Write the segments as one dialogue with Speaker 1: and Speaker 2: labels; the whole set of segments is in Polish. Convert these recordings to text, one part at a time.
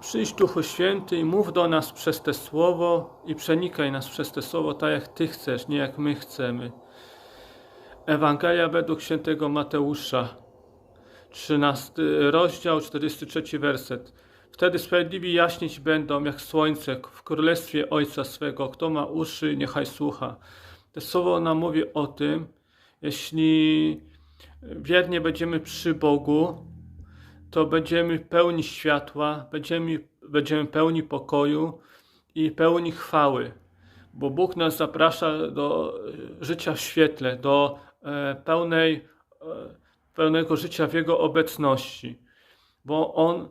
Speaker 1: Przyjdź Duchu Święty i mów do nas przez te słowo i przenikaj nas przez te słowo tak jak Ty chcesz, nie jak my chcemy. Ewangelia według świętego Mateusza, 13 rozdział, 43 werset. Wtedy sprawiedliwi jaśnieć będą jak słońce w królestwie Ojca swego. Kto ma uszy, niechaj słucha. To słowo nam mówi o tym, jeśli wiernie będziemy przy Bogu, to będziemy pełni światła, będziemy, będziemy pełni pokoju i pełni chwały. Bo Bóg nas zaprasza do e, życia w świetle, do e, pełnej, e, pełnego życia w Jego obecności. Bo On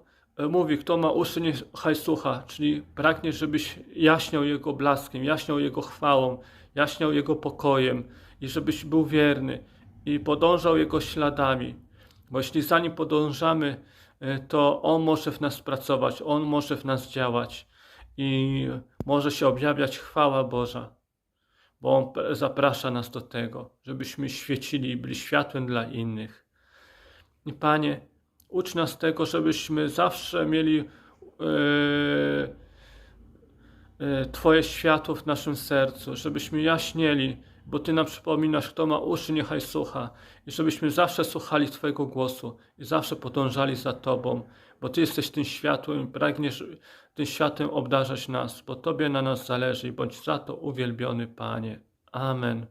Speaker 1: mówi, kto ma uszy, niechaj słucha, czyli pragnie, żebyś jaśniał Jego blaskiem, jaśniał Jego chwałą, jaśniał Jego pokojem i żebyś był wierny i podążał Jego śladami. Bo jeśli za nim podążamy, e, to On może w nas pracować, On może w nas działać i może się objawiać chwała Boża. Bo On zaprasza nas do tego, żebyśmy świecili i byli światłem dla innych. I Panie, ucz nas tego, żebyśmy zawsze mieli e, e, Twoje światło w naszym sercu, żebyśmy jaśnieli, bo Ty nam przypominasz, kto ma uszy, niechaj słucha. I żebyśmy zawsze słuchali Twojego głosu i zawsze podążali za Tobą, bo Ty jesteś tym światłem i pragniesz tym światłem obdarzać nas, bo Tobie na nas zależy i bądź za to uwielbiony, Panie. Amen.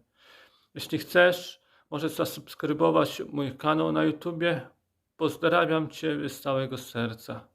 Speaker 1: Jeśli chcesz, możesz zasubskrybować mój kanał na YouTubie. Pozdrawiam Cię z całego serca.